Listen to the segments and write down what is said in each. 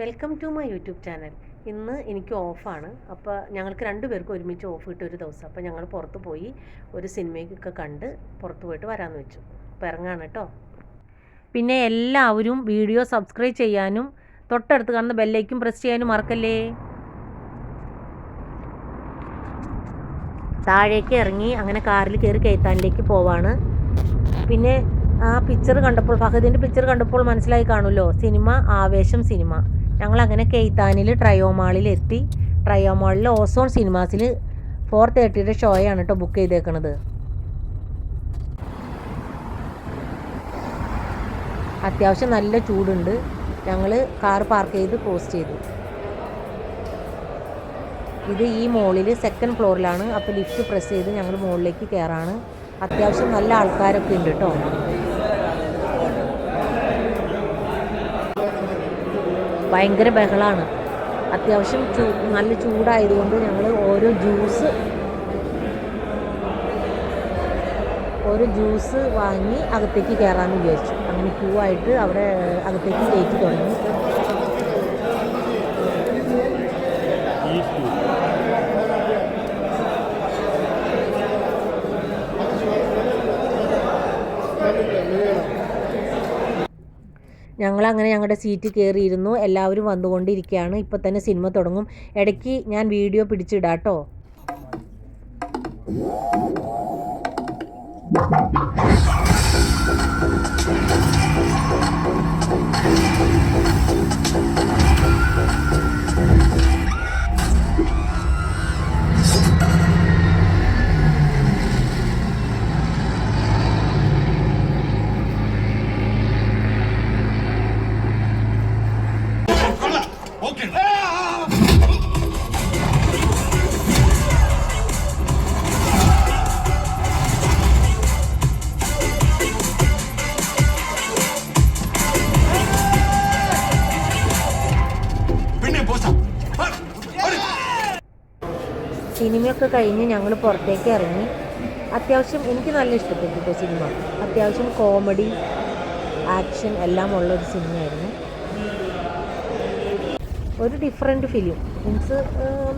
Welcome to my YouTube channel ഇന്ന് എനിക്ക് ഓഫാണ്. അപ്പോൾ ഞങ്ങൾക്ക് രണ്ടുപേർക്കും ഒരുമിച്ച് ഓഫ് കിട്ടിയ ഒരു ദിവസം. അപ്പോൾ ഞങ്ങൾ പുറത്ത് പോയി ഒരു സിനിമയ്ക്കൊക്കെ കണ്ട് പുറത്ത് പോയിട്ട് വരാമെന്ന് വെച്ചു. അപ്പോൾ ഇറങ്ങാണ് കേട്ടോ. പിന്നെ എല്ലാവരും വീഡിയോ സബ്സ്ക്രൈബ് ചെയ്യാനും തൊട്ടടുത്ത് കാണുന്ന ബെല്ലേക്കും പ്രസ് ചെയ്യാനും മറക്കല്ലേ? താഴേക്ക് ഇറങ്ങി അങ്ങനെ കാറിൽ കയറി കയറ്റാനിലേക്ക് പോവാണ്. പിന്നെ ആ പിക്ചർ കണ്ടപ്പോൾ ഫഹദിന്റെ പിക്ചർ കണ്ടപ്പോൾ മനസ്സിലായി കാണുമല്ലോ. സിനിമ ആവേശം സിനിമ. ഞങ്ങൾ അങ്ങനെ കെയ്ത്താനിൽ ട്രയോമാളിൽ എത്തി. ട്രയോമാളിൽ ഓസോൺ സിനിമാസിൽ ഫോർ തേർട്ടിയുടെ ഷോയാണ് കേട്ടോ ബുക്ക് ചെയ്തേക്കണത്. അത്യാവശ്യം നല്ല ചൂടുണ്ട്. ഞങ്ങൾ കാർ പാർക്ക് ചെയ്ത് ക്രോസ് ചെയ്തു. ഇത് ഈ മോളിൽ സെക്കൻഡ് ഫ്ലോറിലാണ് അപ്പോൾ ലിഫ്റ്റ് പ്രസ് ചെയ്ത് ഞങ്ങൾ മുകളിലേക്ക് കയറാണ് അത്യാവശ്യം നല്ല ആൾക്കാരൊക്കെ ഉണ്ട് കേട്ടോ ഭയങ്കര ബഹളമാണ് അത്യാവശ്യം ചൂ നല്ല ചൂടായതുകൊണ്ട് ഞങ്ങൾ ഓരോ ജ്യൂസ് ഓരോ ജ്യൂസ് വാങ്ങി അകത്തേക്ക് കയറാമെന്ന് വിചാരിച്ചു. അങ്ങനെ ക്യൂ ആയിട്ട് അവിടെ അകത്തേക്ക് കയറ്റി തുടങ്ങി. ഞങ്ങളങ്ങനെ ഞങ്ങളുടെ സീറ്റ് കയറിയിരുന്നു എല്ലാവരും വന്നുകൊണ്ടിരിക്കുകയാണ്. ഇപ്പം തന്നെ സിനിമ തുടങ്ങും. ഇടയ്ക്ക് ഞാൻ വീഡിയോ പിടിച്ചിടാട്ടോ. സിനിമയൊക്കെ കഴിഞ്ഞ് ഞങ്ങൾ പുറത്തേക്ക് ഇറങ്ങി. അത്യാവശ്യം എനിക്ക് നല്ല ഇഷ്ടപ്പെട്ടു ഇപ്പോൾ സിനിമ. അത്യാവശ്യം കോമഡി ആക്ഷൻ എല്ലാം ഉള്ള ഒരു സിനിമയായിരുന്നു. ഒരു ഡിഫറെന്റ് ഫിലിം മീൻസ്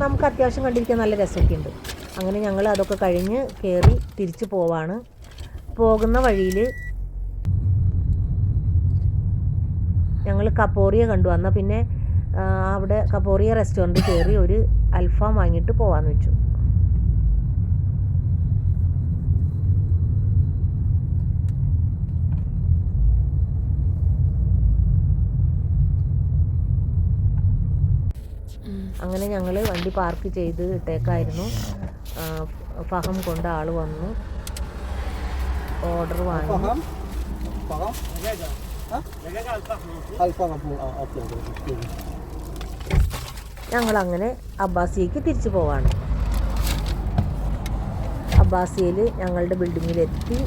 നമുക്ക് അത്യാവശ്യം കണ്ടിരിക്കാൻ നല്ല രസമൊക്കെ ഉണ്ട്. അങ്ങനെ ഞങ്ങൾ അതൊക്കെ കഴിഞ്ഞ് കയറി തിരിച്ചു പോവാണ്. പോകുന്ന വഴിയിൽ ഞങ്ങൾ കപ്പോറിയ കണ്ടു. എന്നാൽ പിന്നെ അവിടെ കപോറിയ റെസ്റ്റോറന്റ് കയറി ഒരു അൽഫാം വാങ്ങിയിട്ട് പോകാമെന്ന് വെച്ചു അങ്ങനെ ഞങ്ങൾ വണ്ടി പാർക്ക് ചെയ്ത് ഇട്ടേക്കായിരുന്നു ഫഹം കൊണ്ട് ആൾ വന്നു ഓർഡർ വാങ്ങി? Paham? Hah? Alfam ഞങ്ങൾ അങ്ങനെ അബ്ബാസിയക്ക് തിരിച്ചു പോവാണ്. അബ്ബാസിയയിൽ ഞങ്ങളുടെ ബിൽഡിങ്ങിലെത്തി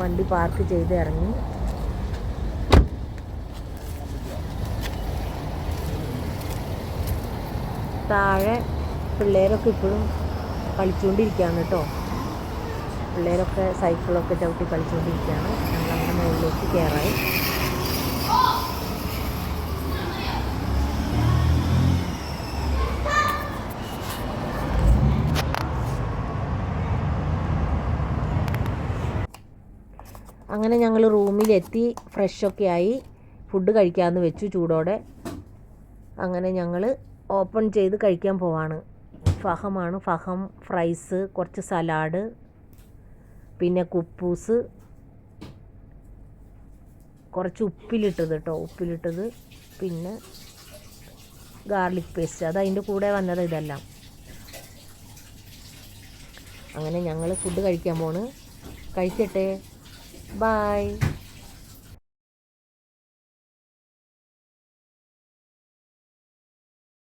വണ്ടി പാർക്ക് ചെയ്ത് ഇറങ്ങി. താഴെ പിള്ളേരൊക്കെ ഇപ്പോഴും കളിച്ചുകൊണ്ടിരിക്കുകയാണ് കേട്ടോ. പിള്ളേരൊക്കെ സൈക്കിളൊക്കെ ചവിട്ടി കളിച്ചുകൊണ്ടിരിക്കുകയാണ്. ഞങ്ങൾ അങ്ങനെ മുകളിലേക്ക് കയറായി. അങ്ങനെ ഞങ്ങൾ റൂമിലെത്തി ഫ്രഷൊക്കെ ആയി ഫുഡ് കഴിക്കാമെന്ന് വെച്ചു ചൂടോടെ. അങ്ങനെ ഞങ്ങൾ ഓപ്പൺ ചെയ്ത് കഴിക്കാൻ പോവാണ്. ഫഹമാണ് ഫഹം ഫ്രൈസ് കുറച്ച് സലാഡ് പിന്നെ കുപ്പൂസ് കുറച്ച് ഉപ്പിലിട്ടത് കേട്ടോ ഉപ്പിലിട്ടത് പിന്നെ ഗാർലിക് പേസ്റ്റ് അത് അതിന്റെ കൂടെ വന്നത് ഇതെല്ലാം. അങ്ങനെ ഞങ്ങൾ ഫുഡ് കഴിക്കാൻ പോണ്. കഴിക്കട്ടെ? Bye.